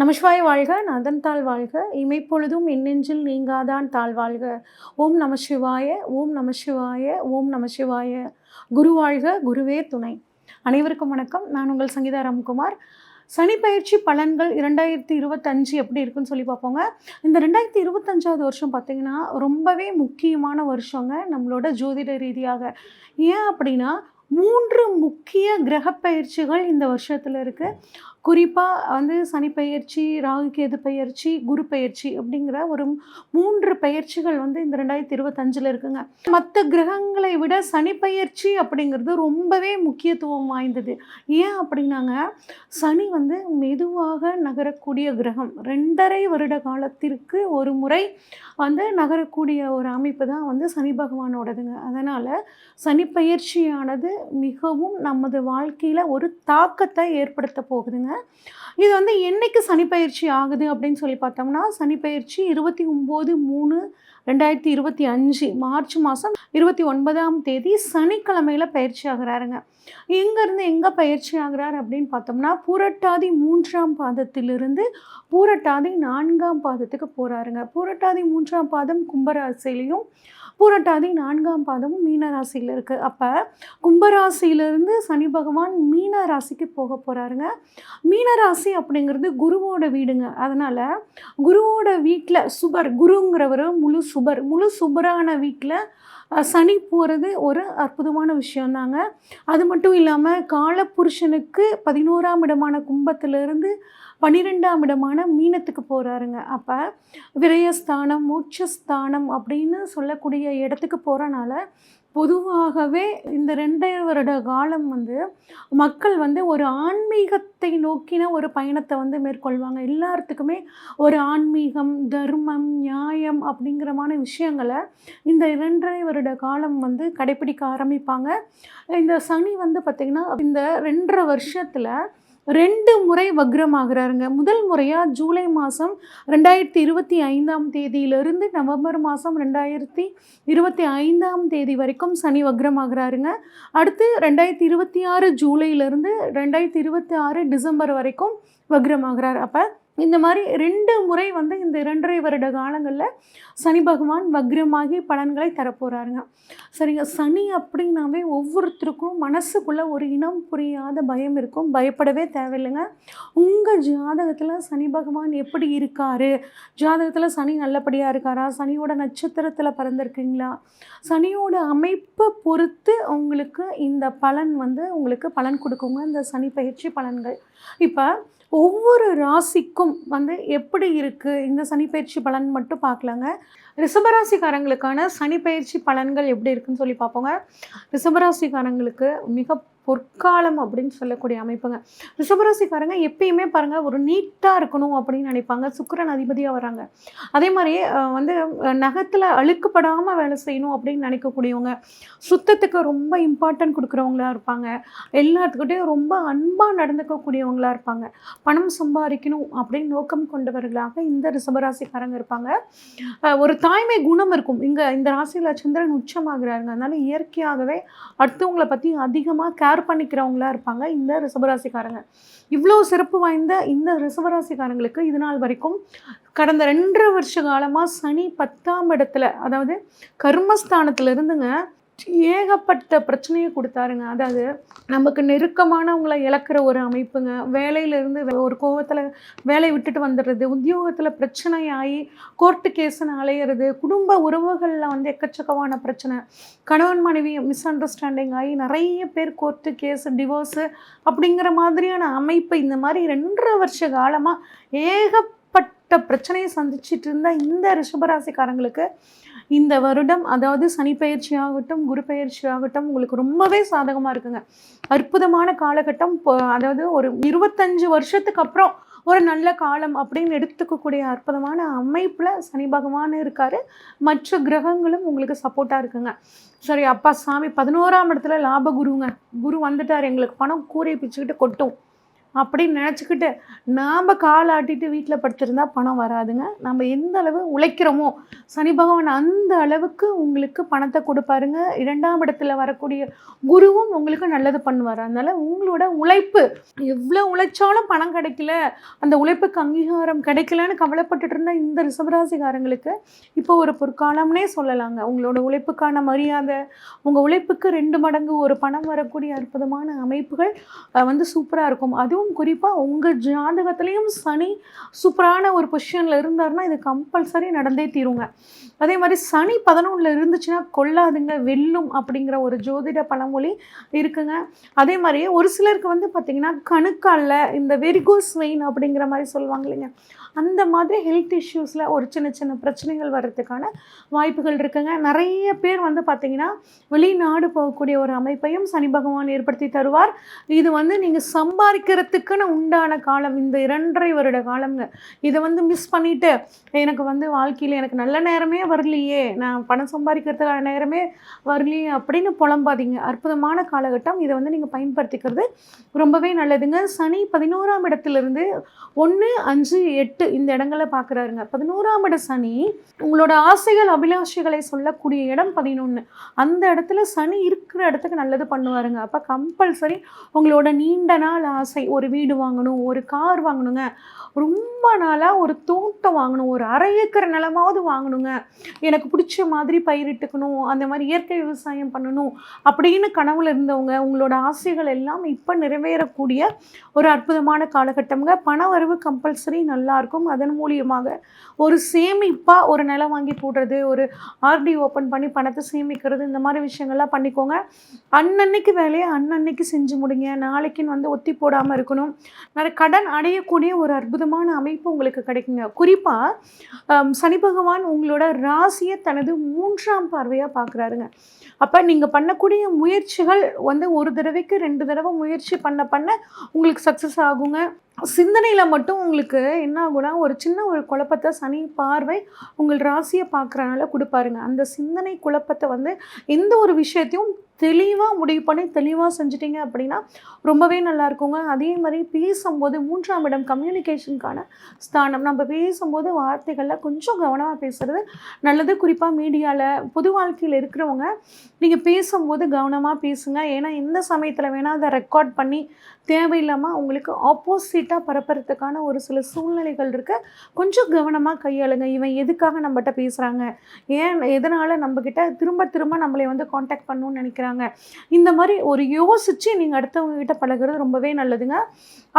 நமசிவாய் வாழ்க நதன்தாள் வாழ்க. இமைப்பொழுதும் எண்ணெஞ்சில் நீங்காதான் தாழ் வாழ்க. ஓம் நமசிவாய ஓம் நமசிவாய ஓம் நமசிவாய. குரு வாழ்க குருவே துணை. அனைவருக்கும் வணக்கம். நான் உங்கள் சங்கீதா ராம்குமார். சனி பயிற்சி பலன்கள் இரண்டாயிரத்தி இருபத்தஞ்சு எப்படி இருக்குன்னு சொல்லி பார்ப்போங்க. இந்த ரெண்டாயிரத்தி இருபத்தஞ்சாவது வருஷம் பார்த்திங்கன்னா ரொம்பவே முக்கியமான வருஷங்க நம்மளோட ஜோதிட ரீதியாக. ஏன் அப்படின்னா மூன்று முக்கிய கிரக பயிற்சிகள் இந்த வருஷத்தில் இருக்குது குறிப்பாக வந்து சனி பயிற்சி ராகு கேது பயிற்சி குரு பயிற்சி அப்படிங்கிற ஒரு மூன்று பயிற்சிகள் வந்து இந்த ரெண்டாயிரத்தி இருபத்தஞ்சில் இருக்குங்க. மற்ற கிரகங்களை விட சனி பயிற்சி அப்படிங்கிறது ரொம்பவே முக்கியத்துவம் வாய்ந்தது. ஏன் அப்படின்னாங்க? சனி வந்து மெதுவாக நகரக்கூடிய கிரகம். ரெண்டரை வருட காலத்திற்கு ஒரு முறை வந்து நகரக்கூடிய ஒரு அமைப்பு தான் வந்து சனி பகவானோடதுங்க. அதனால் சனி பயிற்சியானது மிகவும் நமது வாழ்க்கையில் ஒரு தாக்கத்தை ஏற்படுத்த போகுதுங்க. இது வந்து என்னைக்கு சனிப்பயிற்சி ஆகுது அப்படின்னு சொல்லி பார்த்தோம்னா சனிப்பயிற்சி இருபத்தி ஒம்பது மூணு ரெண்டாயிரத்தி இருபத்தி அஞ்சு மார்ச் மாதம் இருபத்தி ஒன்பதாம் தேதி சனிக்கிழமையில் பயிற்சி ஆகிறாருங்க. எங்கேருந்து எங்கே பயிற்சி ஆகிறார் அப்படின்னு பார்த்தோம்னா பூரட்டாதி மூன்றாம் பாதத்திலிருந்து பூரட்டாதி நான்காம் பாதத்துக்கு போகிறாருங்க பூரட்டாதி மூன்றாம் பாதம் கும்பராசிலையும் பூரட்டாதி நான்காம் பாதமும் மீன ராசியில் இருக்குது அப்போ கும்பராசியிலிருந்து சனி பகவான் மீன ராசிக்கு போக போகிறாருங்க மீன ராசி அப்படிங்கிறது குருவோட வீடுங்க. அதனால் குருவோட வீட்டில் சுபர் குருங்கிறவர் முழு சுபர். முழு சுபரான வீட்டில் சனி போகிறது ஒரு அற்புதமான விஷயந்தாங்க. அது மட்டும் இல்லாமல் காலப்புருஷனுக்கு பதினோராம் இடமான கும்பத்திலிருந்து பன்னிரெண்டாம் இடமான மீனத்துக்கு போகிறாருங்க அப்போ விரயஸ்தானம் மோட்சஸ்தானம் அப்படின்னு சொல்லக்கூடிய இடத்துக்கு போகிறனால பொதுவாகவே இந்த ரெண்டரை வருட காலம் வந்து மக்கள் வந்து ஒரு ஆன்மீகத்தை நோக்கின ஒரு பயணத்தை வந்து மேற்கொள்வாங்க. எல்லாத்துக்குமே ஒரு ஆன்மீகம் தர்மம் நியாயம் அப்படிங்கிறமான விஷயங்களை இந்த இரண்டரை வருட காலம் வந்து கடைப்பிடிக்க ஆரம்பிப்பாங்க. இந்த சனி வந்து பார்த்திங்கன்னா இந்த ரெண்டரை வருஷத்தில் ரெண்டு முறை வக்ரமாகிறாருங்க. முதல் முறையாக ஜூலை மாதம் ரெண்டாயிரத்தி இருபத்தி ஐந்தாம் தேதியிலிருந்து நவம்பர் மாதம் ரெண்டாயிரத்தி இருபத்தி ஐந்தாம் தேதி வரைக்கும் சனி வக்ரமாகிறாருங்க. அடுத்து ரெண்டாயிரத்தி இருபத்தி ஆறு ஜூலையிலேருந்து ரெண்டாயிரத்தி இருபத்தி ஆறு டிசம்பர் வரைக்கும் வக்ரமாகிறார். அப்போ இந்த மாதிரி ரெண்டு முறை வந்து இந்த இரண்டரை வருட காலங்களில் சனி பகவான் வக்ரமாகி பலன்களை தரப்போகிறாருங்க சரிங்க சனி அப்படின்னாவே ஒவ்வொருத்தருக்கும் மனசுக்குள்ளே ஒரு இனம் புரியாத பயம் இருக்கும். பயப்படவே தேவையில்லைங்க. உங்கள் ஜாதகத்தில் சனி பகவான் எப்படி இருக்கார்? ஜாதகத்தில் சனி நல்லபடியாக இருக்காரா? சனியோட நட்சத்திரத்தில் பிறந்திருக்கீங்களா? சனியோட அமைப்பை பொறுத்து உங்களுக்கு இந்த பலன் வந்து உங்களுக்கு பலன் கொடுக்குங்க. இந்த சனி பயிற்சி பலன்கள். இப்போ ஒவ்வொரு ராசிக்கும் வந்து எப்படி இருக்குது இந்த சனிப்பயிற்சி பலன் மட்டும் பார்க்கலாங்க. ரிஷபராசிக்காரங்களுக்கான சனிப்பயிற்சி பலன்கள் எப்படி இருக்குன்னு சொல்லி பார்ப்போங்க. ரிஷபராசிக்காரங்களுக்கு மிக பொற்காலம் அப்படின்னு சொல்லக்கூடிய அமைப்புங்க. ரிஷபராசிக்காரங்க எப்பயுமே பாருங்கள் ஒரு நீட்டாக இருக்கணும் அப்படின்னு நினைப்பாங்க. சுக்கரன் அதிபதியாக வராங்க. அதே மாதிரி வந்து நகத்தில் அழுக்குப்படாமல் வேலை செய்யணும் அப்படின்னு நினைக்கக்கூடியவங்க சுத்தத்துக்கு ரொம்ப இம்பார்ட்டன்ட் கொடுக்குறவங்களா இருப்பாங்க. எல்லாத்துக்கிட்டையும் ரொம்ப அன்பாக நடந்துக்கக்கூடியவங்களா இருப்பாங்க. பணம் சம்பாதிக்கணும் அப்படின்னு நோக்கம் கொண்டவர்களாக இந்த ரிஷபராசிக்காரங்க இருப்பாங்க. ஒரு தாய்மை குணம் இருக்கும். இங்கே இந்த ராசியில் சந்திரன் உச்சமாகிறாருங்க. அதனால் இயற்கையாகவே அடுத்தவங்களை பற்றி அதிகமாக கேர் ஷேர் பண்ணிக்கிறவங்களா இருப்பாங்க. இந்த ரிசவராசிக்காரங்க இவ்வளோ சிறப்பு வாய்ந்த இந்த ரிசவராசிக்காரங்களுக்கு இது நாள் வரைக்கும் கடந்த ரெண்டரை வருஷ காலமாக சனி பத்தாம் இடத்துல அதாவது கர்மஸ்தானத்துல இருந்துங்க ஏகப்பட்ட பிரச்சனையை கொடுத்தாருங்க. அதாவது நமக்கு நெருக்கமானவங்களை இழக்கிற ஒரு அமைப்புங்க. வேலையிலேருந்து ஒரு கோவத்தில் வேலையை விட்டுட்டு வந்துடுறது உத்தியோகத்தில் பிரச்சனை ஆகி கோர்ட்டு கேஸுன்னு அலையிறது குடும்ப உறவுகளில் வந்து எக்கச்சக்கமான பிரச்சனை. கணவன் மனைவி மிஸ் அண்டர்ஸ்டாண்டிங் ஆகி நிறைய பேர் கோர்ட்டு கேஸு டிவோர்ஸு அப்படிங்கிற மாதிரியான அமைப்பு இந்த மாதிரி ரெண்டரை வருஷ காலமாக ஏகப்பட்ட பிரச்சனையை சந்திச்சிட்டு இருந்த இந்த ரிஷபராசிக்காரங்களுக்கு இந்த வருடம் அதாவது சனி பயிற்சி ஆகட்டும் குரு பயிற்சி ஆகட்டும் உங்களுக்கு ரொம்பவே சாதகமாக இருக்குங்க. அற்புதமான காலகட்டம். அதாவது ஒரு இருபத்தஞ்சு வருஷத்துக்கு அப்புறம் ஒரு நல்ல காலம் அப்படின்னு எடுத்துக்கக்கூடிய அற்புதமான அமைப்பில் சனி பகவான் இருக்கார். மற்ற கிரகங்களும் உங்களுக்கு சப்போர்ட்டாக இருக்குங்க. சரி அப்பா சாமி பதினோராம் இடத்துல லாப குருங்க. குரு வந்துட்டார். எங்களுக்கு பணம் கூரையை பிச்சுக்கிட்டு கொட்டும். அப்படின்னு நினச்சிக்கிட்டு நாம் கால் ஆட்டிட்டு வீட்டில் படுத்திருந்தா பணம் வராதுங்க. நம்ம எந்த அளவு உழைக்கிறோமோ சனி பகவான் அந்த அளவுக்கு உங்களுக்கு பணத்தை கொடுப்பாருங்க. இரண்டாம் இடத்துல வரக்கூடிய குருவும் உங்களுக்கு நல்லது பண்ணுவார். அதனால் உங்களோட உழைப்பு எவ்வளோ உழைச்சாலும் பணம் கிடைக்கல அந்த உழைப்புக்கு அங்கீகாரம் கிடைக்கலன்னு கவலைப்பட்டுட்டு இருந்த இந்த ரிசவராசிகாரங்களுக்கு இப்போ ஒரு பொற்காலம்னே சொல்லலாங்க. உங்களோட உழைப்புக்கான மரியாதை உங்கள் உழைப்புக்கு ரெண்டு மடங்கு ஒரு பணம் வரக்கூடிய அற்புதமான அமைப்புகள் வந்து சூப்பராக இருக்கும். அதுவும் குறிப்பாக உங்கள் ஜாதகத்துலேயும் சனி சூப்பரான ஒரு பொசிஷனில் இருந்தாருன்னா இது கம்பல்சரி நடந்தே தீருங்க. அதே மாதிரி சனி பதினொன்றில் இருந்துச்சுன்னா கொல்லாதுங்க வெல்லும் அப்படிங்கிற ஒரு ஜோதிட பழமொழி இருக்குங்க. அதே மாதிரி ஒரு சிலருக்கு வந்து பார்த்திங்கன்னா கணுக்காலில் இந்த வெரிகோஸ் வெயின் அப்படிங்கிற மாதிரி சொல்லுவாங்க இல்லைங்க. அந்த மாதிரி ஹெல்த் இஷ்யூஸில் ஒரு சின்ன சின்ன பிரச்சனைகள் வர்றதுக்கான வாய்ப்புகள் இருக்குங்க. நிறைய பேர் வந்து பார்த்திங்கன்னா வெளிநாடு போகக்கூடிய ஒரு அமைப்பையும் சனி பகவான் ஏற்படுத்தி தருவார். இது வந்து நீங்கள் சம்பாதிக்கிறதுக்குன்னு உண்டான காலம் இந்த இரண்டரை வருட காலம்ங்க. இதை வந்து மிஸ் பண்ணிவிட்டு எனக்கு வந்து வாழ்க்கையில் எனக்கு நல்ல நேரமே வரலையே நான் பணம் சம்பாதிக்கிறதுக்கான நேரமே வரலையே அப்படின்னு புலம்பாதீங்க. அற்புதமான காலகட்டம். இதை வந்து நீங்கள் பயன்படுத்திக்கிறது ரொம்பவே நல்லதுங்க. சனி பதினோராம் இடத்துலேருந்து ஒன்று அஞ்சு எட்டு இந்த இடங்களை பார்க்குறாருங்க. பதினோராம் இட சனி உங்களோட ஆசைகள் அபிலாஷைகளை சொல்லக்கூடிய இடம் பதினொன்று அந்த இடத்துல சனி இருக்கிற இடத்துக்கு நல்லது பண்ணுவாருங்க. அப்போ கம்பல்சரி உங்களோட நீண்ட நாள் ஆசை ஒரு வீடு வாங்கணும் ஒரு கார் வாங்கணுங்க. ரொம்ப நாளாக ஒரு தோட்டம் வாங்கணும் ஒரு அரை ஏக்கர் நிலமாவது வாங்கணுங்க. எனக்கு பிடிச்ச மாதிரி பயிரிட்டுக்கணும் அந்த மாதிரி இயற்கை விவசாயம் பண்ணணும் அப்படின்னு கனவுல இருந்தவங்க உங்களோட ஆசைகள் எல்லாம் இப்போ நிறைவேறக்கூடிய ஒரு அற்புதமான காலகட்டம்ங்க. பண வரவு கம்பல்சரி நல்லா இருக்கும் அதன் மூலியமாக ஒரு சேமிப்பாக ஒரு நிலம் வாங்கி போடுறது ஒரு ஆர்டி ஓப்பன் பண்ணி பணத்தை சேமிக்கிறது இந்த மாதிரி விஷயங்கள்லாம் பண்ணிக்கோங்க. அன்னன்னைக்கு வேலையை அன்னன்னைக்கு செஞ்சு முடிங்க. நாளைக்குன்னு வந்து ஒத்தி போடாமல் இருக்கணும். நிறைய கடன் அடையக்கூடிய ஒரு அற்புதமான அமைப்பு உங்களுக்கு கிடைக்குங்க. குறிப்பாக சனி பகவான் உங்களோட ராசியை தனது மூன்றாம் பார்வையாக பார்க்குறாருங்க. அப்போ நீங்கள் பண்ணக்கூடிய முயற்சிகள் வந்து ஒரு தடவைக்கு ரெண்டு தடவை முயற்சி பண்ண பண்ண உங்களுக்கு சக்ஸஸ் ஆகுங்க. சிந்தனையில் மட்டும் உங்களுக்கு என்ன ஆகும்னா ஒரு சின்ன ஒரு குழப்பத்தை சனி பார்வை உங்கள் ராசியை பார்க்குறனால கொடுப்பாருங்க. அந்த சிந்தனை குழப்பத்தை வந்து எந்த ஒரு விஷயத்தையும் தெளிவாக முடிவு பண்ணி தெளிவாக செஞ்சிட்டிங்க அப்படின்னா ரொம்பவே நல்லா இருக்குங்க. அதே மாதிரி பேசும்போது மூன்றாம் இடம் கம்யூனிகேஷனுக்கான ஸ்தானம். நம்ம பேசும்போது வார்த்தைகளில் கொஞ்சம் கவனமாக பேசுகிறது நல்லது. குறிப்பாக மீடியாவில் பொது வாழ்க்கையில் இருக்கிறவங்க நீங்கள் பேசும்போது கவனமாக பேசுங்க. ஏன்னா எந்த சமயத்தில் வேணால் அதை ரெக்கார்ட் பண்ணி தேவையில்லாமல் உங்களுக்கு ஆப்போசிட்டாக பரப்புறதுக்கான ஒரு சில சூழ்நிலைகள் இருக்குது கொஞ்சம் கவனமாக கையாளுங்க. இவன் எதுக்காக நம்மகிட்ட பேசுகிறாங்க ஏன் எதனால் நம்மக்கிட்ட திரும்ப திரும்ப நம்மளை வந்து காண்டாக்ட் பண்ணணும்னு நினைக்கிறாங்க? இந்த மாதிரி ஒரு யோசித்து நீங்கள் அடுத்தவங்க கிட்ட பழகுறது ரொம்பவே நல்லதுங்க.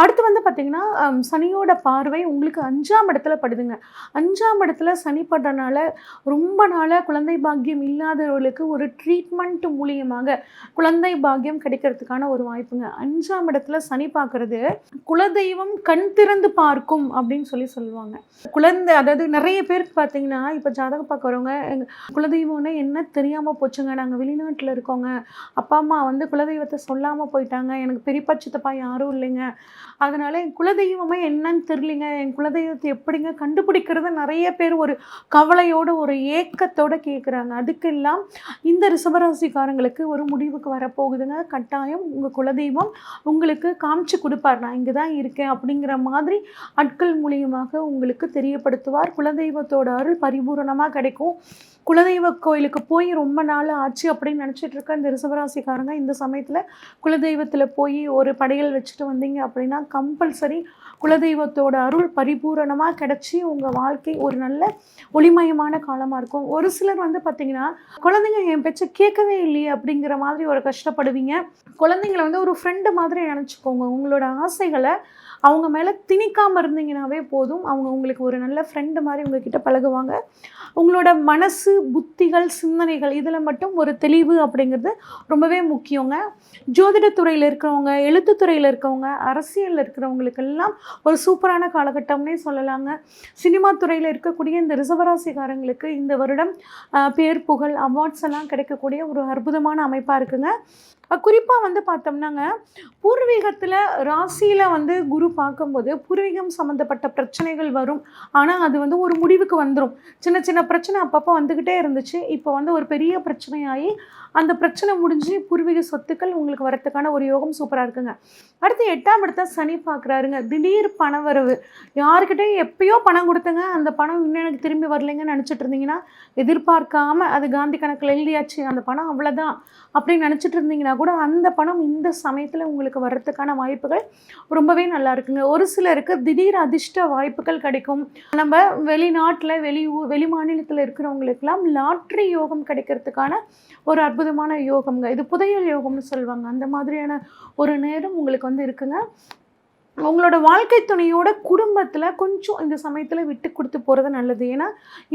அடுத்து வந்து பார்த்திங்கன்னா சனியோட பார்வை உங்களுக்கு அஞ்சாம் இடத்துல படுதுங்க. அஞ்சாம் இடத்துல சனி படுறனால ரொம்ப நாளாக குழந்தை பாக்கியம் இல்லாதவர்களுக்கு ஒரு ட்ரீட்மெண்ட் மூலியமாக குழந்தை பாக்கியம் கிடைக்கிறதுக்கான ஒரு வாய்ப்புங்க. அஞ்சாம் இடத்துல சனி பார்க்குறது குலதெய்வம் கண் திறந்து பார்க்கும் அப்படின்னு சொல்லி சொல்லுவாங்க. குழந்தை அதாவது நிறைய பேருக்கு பார்த்தீங்கன்னா இப்போ ஜாதகம் பார்க்குறவங்க எங்கள் குலதெய்வம்னா என்ன தெரியாமல் போச்சுங்க. நாங்கள் வெளிநாட்டில் இருக்கோங்க. அப்பா அம்மா வந்து குலதெய்வத்தை சொல்லாமல் போயிட்டாங்க. எனக்கு பெரியப்பா சித்தப்பா யாரும் இல்லைங்க. அதனால என் குலதெய்வமே என்னன்னு தெரியலிங்க. என் குலதெய்வத்தை எப்படிங்க கண்டுபிடிக்கிறது நிறைய பேர் ஒரு கவலையோட ஒரு ஏக்கத்தோட கேட்குறாங்க அதுக்கெல்லாம் இந்த ரிஷபராசிக்காரங்களுக்கு ஒரு முடிவுக்கு வரப்போகுதுங்க. கட்டாயம் உங்கள் குலதெய்வம் உங்களுக்கு காமிச்சு கொடுப்பார். நான் இங்கே தான் இருக்கேன் அப்படிங்கிற மாதிரி ஆட்கள் மூலியமாக உங்களுக்கு தெரியப்படுத்துவார். குலதெய்வத்தோட அருள் பரிபூரணமாக கிடைக்கும். குலதெய்வ கோயிலுக்கு போய் ரொம்ப நாள் ஆச்சு அப்படின்னு நினச்சிட்டு இருக்க இந்த ரிசவராசிக்காரங்க இந்த சமயத்தில் குலதெய்வத்தில் போய் ஒரு படையல் வச்சுட்டு வந்தீங்க அப்படின்னா கம்பல்சரி குலதெய்வத்தோட அருள் பரிபூரணமாக கிடச்சி உங்கள் வாழ்க்கை ஒரு நல்ல ஒளிமயமான காலமாக இருக்கும். ஒரு சிலர் வந்து பார்த்தீங்கன்னா குழந்தைங்க என் பேச்சை கேட்கவே இல்லையே அப்படிங்கிற மாதிரி ஒரு கஷ்டப்படுவீங்க. குழந்தைங்கள வந்து ஒரு ஃப்ரெண்டு மாதிரி நினச்சிக்கோங்க. உங்களோட ஆசைகளை அவங்க மேலே திணிக்காமல் இருந்தீங்கன்னாவே போதும். அவங்க உங்களுக்கு ஒரு நல்ல ஃப்ரெண்டு மாதிரி உங்ககிட்ட பழகுவாங்க. உங்களோட மனசு புத்திகள் சிந்தனைகள் இதில் மட்டும் ஒரு தெளிவு அப்படிங்கிறது ரொம்பவே முக்கியங்க. ஜோதிடத்துறையில் இருக்கிறவங்க எழுத்துத்துறையில் இருக்கவங்க அரசியலில் இருக்கிறவங்களுக்கெல்லாம் ஒரு சூப்பரான காலகட்டம்னே சொல்லலாங்க. சினிமா துறையில் இருக்கக்கூடிய இந்த ரிசவராசிக்காரங்களுக்கு இந்த வருடம் பேர் புகழ் அவார்ட்ஸ் எல்லாம் கிடைக்கக்கூடிய ஒரு அற்புதமான அமைப்பாக இருக்குங்க. குறிப்பாக வந்து பார்த்தோம்னாங்க பூர்வீகத்தில் ராசியில் வந்து குரு பார்க்கும்போது பூர்வீகம் சம்மந்தப்பட்ட பிரச்சனைகள் வரும். ஆனால் அது வந்து ஒரு முடிவுக்கு வந்துடும் சின்ன சின்ன பிரச்சனை அப்பப்போ வந்துக்கிட்டே இருந்துச்சு. இப்போ வந்து ஒரு பெரிய பிரச்சனையாகி அந்த பிரச்சனை முடிஞ்சு பூர்வீக சொத்துக்கள் உங்களுக்கு வரத்துக்கான ஒரு யோகம் சூப்பராக இருக்குங்க. அடுத்து எட்டாம் இடத்த சனி பார்க்குறாருங்க திடீர் பணவரவு யாருக்கிட்டையும் எப்பயோ பணம் கொடுத்தங்க. அந்த பணம் இன்னும் எனக்கு திரும்பி வரலைங்கன்னு நினச்சிட்டு இருந்தீங்கன்னா எதிர்பார்க்காம அது காந்தி கணக்கில் எழுதியாச்சு. அந்த பணம் அவ்வளோதான் அப்படின்னு நினச்சிட்டு இருந்தீங்கன்னா கூட அந்த பணம் இந்த சமயத்தில் உங்களுக்கு வர்றதுக்கான வாய்ப்புகள் ரொம்பவே நல்லா இருக்குங்க. ஒரு சிலருக்கு திடீர் அதிர்ஷ்ட வாய்ப்புகள் கிடைக்கும். நம்ம வெளிநாட்டில் வெளி ஊ- வெளி மாநிலத்தில் இருக்கிறவங்களுக்கெல்லாம் லாட்ரி யோகம் கிடைக்கிறதுக்கான ஒரு அற்புதமான யோகம்ங்க. இது புதையல் யோகம்னு சொல்லுவாங்க. அந்த மாதிரியான ஒரு நேரம் உங்களுக்கு வந்து இருக்குங்க. உங்களோட வாழ்க்கை துணையோட குடும்பத்தில் கொஞ்சம் இந்த சமயத்தில் விட்டு கொடுத்து போகிறது நல்லது. ஏன்னா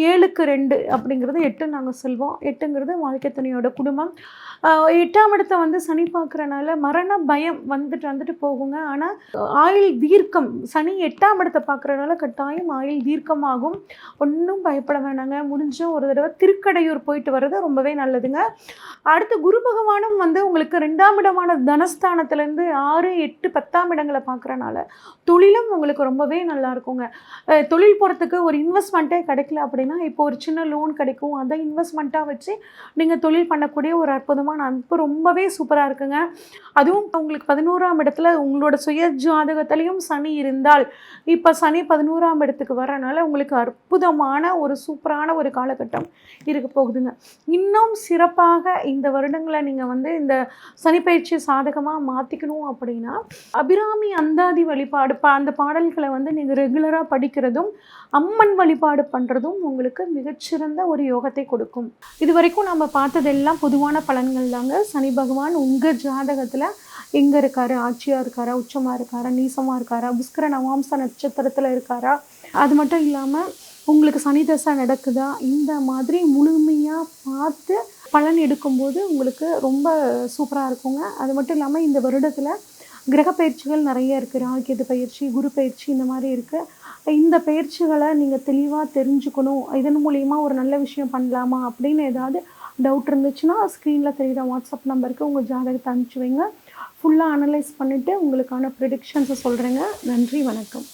ஏழுக்கு ரெண்டு அப்படிங்கிறது எட்டு நாங்கள் சொல்வோம். எட்டுங்கிறது வாழ்க்கை துணையோட குடும்பம். எட்டாம் இடத்தை வந்து சனி பார்க்குறனால மரண பயம் வந்துட்டு வந்துட்டு போகுங்க. ஆனால் ஆயுள் தீர்க்கம் சனி எட்டாம் இடத்தை பார்க்குறனால கட்டாயம் ஆயுள் தீர்க்கமாகும். ஒன்றும் பயப்பட வேணாங்க. முடிஞ்ச ஒரு தடவை திருக்கடையூர் போயிட்டு வர்றது ரொம்பவே நல்லதுங்க. அடுத்து குரு பகவானும் வந்து உங்களுக்கு ரெண்டாம் இடமான தனஸ்தானத்துலேருந்து ஆறு எட்டு பத்தாம் இடங்களை பார்க்குறனால தொழிலும் உங்களுக்கு ரொம்பவே நல்லா இருக்குங்க. தொழில் போகிறதுக்கு ஒரு இன்வெஸ்ட்மெண்ட்டே கிடைக்கல அப்படின்னா இப்போ ஒரு சின்ன லோன் கிடைக்கும். அதை இன்வெஸ்ட்மெண்ட்டாக வச்சு நீங்கள் தொழில் பண்ணக்கூடிய ஒரு அற்புதமான அமைப்பு ரொம்பவே சூப்பராக இருக்குங்க. அதுவும் உங்களுக்கு பதினோராம் இடத்துல உங்களோட சுய ஜாதகத்திலையும் சனி இருந்தால் இப்போ சனி பதினோராம் இடத்துக்கு வரனால உங்களுக்கு அற்புதமான ஒரு சூப்பரான ஒரு காலகட்டம் இருக்க போகுதுங்க. இன்னும் சிறப்பாக இந்த வருடங்களை நீங்கள் வந்து இந்த சனிப்பயிற்சி சாதகமாக மாற்றிக்கணும் அப்படின்னா அபிராமி அந்தாதி வழிபாடு பா அந்த பாடல்களை வந்து நீங்கள் ரெகுலராக படிக்கிறதும் அம்மன் வழிபாடு பண்ணுறதும் உங்களுக்கு மிகச்சிறந்த ஒரு யோகத்தை கொடுக்கும். இது வரைக்கும் நம்ம பார்த்ததெல்லாம் பொதுவான பலன்கள் தாங்க. சனி பகவான் உங்கள் ஜாதகத்தில் எங்கே இருக்காரு? ஆட்சியாக இருக்காரா? உச்சமாக இருக்காரா? நீசமாக இருக்காரா? புஷ்கர நவாம்ச நட்சத்திரத்தில் இருக்காரா? அது மட்டும் இல்லாமல் உங்களுக்கு சனி தசை நடக்குதா? இந்த மாதிரி முழுமையாக பார்த்து பலன் எடுக்கும்போது உங்களுக்கு ரொம்ப சூப்பராக இருக்குங்க. அது மட்டும் இல்லாமல் இந்த வருடத்தில் கிரக பயிற்சிகள் நிறைய இருக்குது ராகேது பயிற்சி குரு பயிற்சி இந்த மாதிரி இருக்குது இந்த பயிற்சிகளை நீங்கள் தெளிவாக தெரிஞ்சுக்கணும். இதன் மூலிமா ஒரு நல்ல விஷயம் பண்ணலாமா அப்படின்னு ஏதாவது டவுட் இருந்துச்சுன்னா ஸ்க்ரீனில் தெரிகிற வாட்ஸ்அப் நம்பருக்கு உங்கள் ஜாதகத்தை அனுப்பிச்சி வைங்க. ஃபுல்லாக அனலைஸ் பண்ணிவிட்டு உங்களுக்கான ப்ரிடிக்ஷன்ஸை சொல்கிறேங்க நன்றி வணக்கம்.